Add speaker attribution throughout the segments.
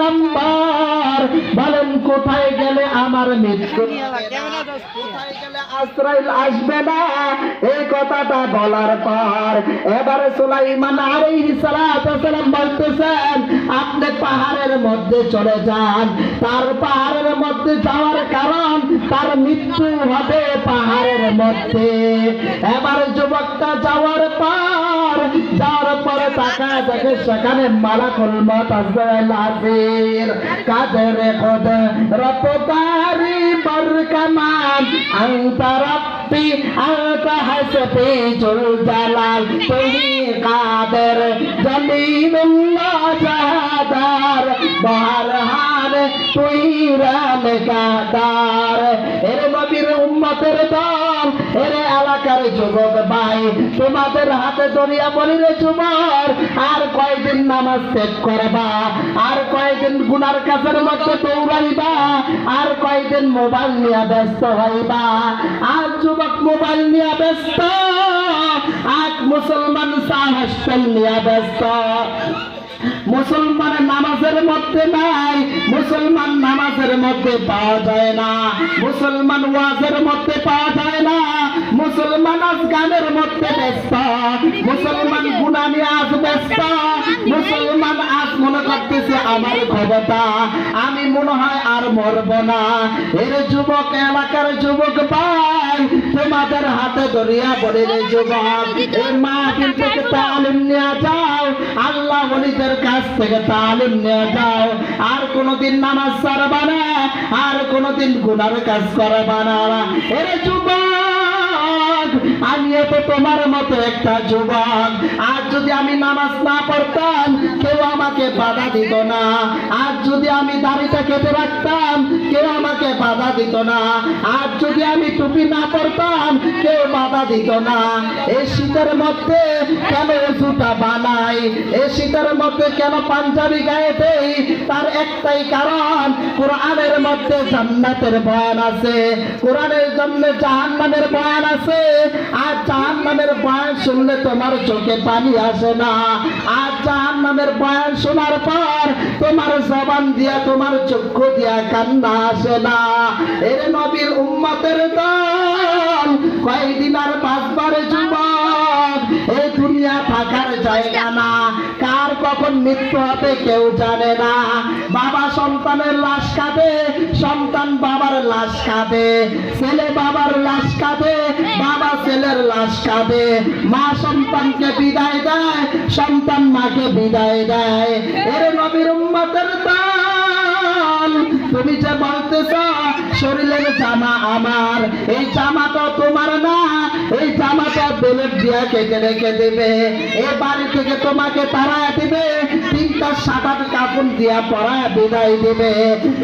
Speaker 1: পয়গম্বর বলেন, কোথায় গেলে আমার মৃত্যু? আশ্রয় আসবে না? এই কথাটা বলার পর এবারে সুলাইমান সালাম বলতেছেন, আপনি পাহাড়ের মধ্যে চলে যান। তার পাহাড়ের মধ্যে যাওয়ার কারণ তার মৃত্যু হবে পাহাড়ের মধ্যে। এবার যুবকটা যাওয়ার পরে দেখে সেখানে মালাকুল মত আজরাইল হাজির। কাদের খোদ রপতারি বরকামান? আনতা রব্বি, আনতা হাসবি জুল জালাল। তুমি কাদের জলিলুল্লাহ জাহাদার বারহান তুই রাম কাদার। এর নবীর উম্মতের দল, এর এলাকার যুবক ভাই, তোমাদের হাতে দরিয়া বলি রে আর কয়দিন নামাজ ত্যাগ করবা? আর কয়দিন গুনার কাছের মধ্যে দৌড়াইবা? আর কয়দিন মোবাইল নিয়ে ব্যস্ত হইবা? আর যুবক মোবাইল নিয়ে ব্যস্ত আজ মুসলমান সাহস নিয়ে ব্যস্ত। মধ্যে নাই। মুসলমান নামাজের মধ্যে পাওয়া যায় না। মুসলমান ওয়াজের মধ্যে পাওয়া যায় না। মুসলমান আজ গানের মধ্যে ব্যস্ত। মুসলমান গুনানি আজ ব্যস্ত। মুসলমান আজ আমার ক্ষমতা আমি মনে হয় আর মরব না। এর যুবক, এলাকার যুবক ভাই, তোমাদের হাতে দরিয়া বলে রে যুবক। তালিম নিয়ে যাও। আল্লাহ বলিদের কাছ থেকে তালিম নিয়ে যাও। আর কোনোদিন নামাজ ছাড়বা না, আর কোনোদিন গুনার কাজ করবা না। এরে যুবক, আমি তো তোমার মতো একটা যুবক। আর যদি আমি নামাজ না পড়তাম, কেউ বাধা দিত না। আজ যদি আমি দাড়িটা কেটে রাখতাম কেউ আমাকে বাধা দিত না। আজ যদি আমি টুপি না পড়তাম কেউ বাধা দিত না। এই শীতের মধ্যে কেন জুতা বানাই? এই শীতের মধ্যে কেন পাঞ্জাবি গায়ে দেই? তার একটাই কারণ, কোরআনের মধ্যে জান্নাতের বয়ান আছে। কোরআনের জন্য জাহান্নামের বয়ান আছে। আর জাহান্নামের বয়ান শুনলে তোমার চোখে পানি আসে না। আর জাহান্নামের বয়ান শোনার পর তোমার জবান দিয়া, তোমার চক্ষু দিয়া কান্না আসে না। এর নবীর উম্মতের দল, কয়দিন আর মৃত্যু হবে, কেউ জানে না। বাবা সন্তানের লাশ কাঁদে, সন্তান বাবার লাশ কাঁদে। ছেলে বাবার লাশ কাঁদে, বাবা ছেলের লাশ কাঁদে। মা সন্তানকে বিদায় দেয়, সন্তান মাকে বিদায় দেয়। এর নবীর উম্মতের তুমি যে বলতেছ, শরীরের জামা আমার। এই জামাটা দিয়া কেটে রেখে দেবে। এ বাড়ি থেকে তোমাকে তাড়ায় দিবে। তিনটা সাদার কাপড় দিয়া পরায় বিদায় দেবে।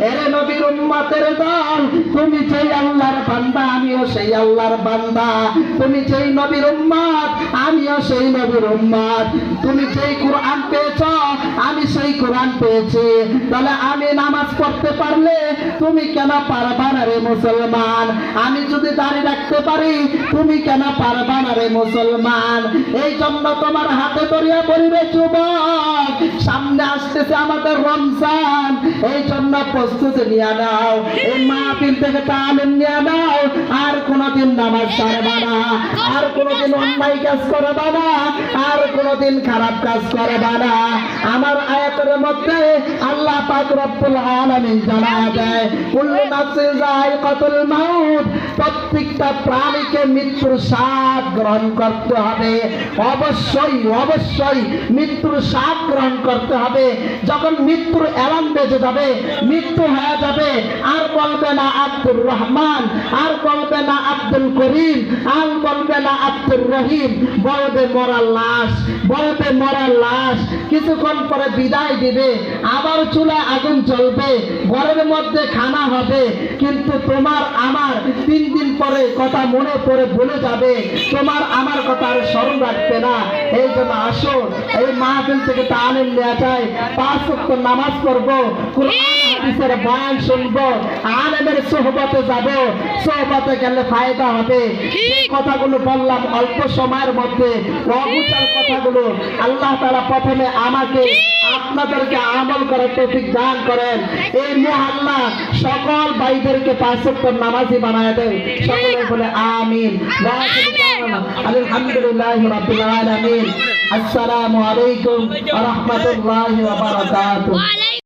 Speaker 1: এরে নবীর উম্মতের দল, তুমি যেই আল্লাহর বান্দা, আমিও সেই আল্লাহর বান্দা। তুমি যেই নবীর উম্মত, আমিও সেই নবীর উম্মত। তুমি যেই কোরআন পেয়েছ আমি সেই কোরআন পেয়েছি। তাহলে আমি নামাজ পড়তে পারলে তুমি কেন পারবা না রে মুসলমান? আমি যদি দাঁড়িয়ে রাখতে পারি, তুমি কেন পারবা না রে মুসলমান? এই জন্য তোমার হাতে ধরিয়া বলিবে যুবক। সামনে আসতেছে আমাদের রমজান। এই জন্য প্রস্তুতি নিয়ে নাও। এই মাহফিল থেকে তালিম নিয়ে নাও। আর কোনোদিন নামাজ ছাড়বা না। আর কোনোদিন অন্যায় কাজ করবা না। আর কোনোদিন খারাপ কাজ করবা না। আমার আয়াতের মধ্যে আল্লাহ পাক রব্বুল আলামিন জানা দেয়, কুল্লু নাফসিন যায়কাতুল মাউত প্রত্যেকটা প্রাণীকে মৃত্যুর স্বাদ গ্রহণ করতে হবে। অবশ্যই অবশ্যই মৃত্যুর স্বাদ গ্রহণ করতে হবে। যখন মৃত্যুর এলান বেজে যাবে, মৃত্যু হয়ে যাবে, আর বলবে না আব্দুর রহমান, আর বলবে না আব্দুল করিম, আর বলবে না আব্দুর রহিম। বলবে মরা লাশ, বলবে মরা লাশ। কিছুক্ষণ পরে বিদায় দিবে, আবার চুলা আগুন জ্বলবে, ঘরের মধ্যে খানা হবে। কিন্তু তোমার আমার তিন দিন পরে কথা মনে পড়ে ভুলে যাবে। তোমার আমার কথা আর স্মরণ রাখবে না। এই জন্য আসো এই মাহফিল থেকে তালিম নেওয়া যায়। পাঁচ নামাজ পড়ব, কোরআন হাদিসের বয়ান শুনব আলেমের সোহবতে যাব সোহবতে গেলে ফায়দা হবে। কথাগুলো বললাম অল্প সময়ের মধ্যে। অগুচার কথাগুলো আল্লাহ তারা প্রথমে আমাকে আপনাদেরকে আমল করার তৌফিক দান করেন। এই মহল্লা সকল ভাইদেরকে পাঁচ নামাজি বানায় দেন। সকলে বলে আমিন। আলহামদুলিল্লাহ রাব্বিল আলামিন। আসসালামু আলাইকুম ওয়া রাহমাতুল্লাহি ওয়া বারাকাতুহু।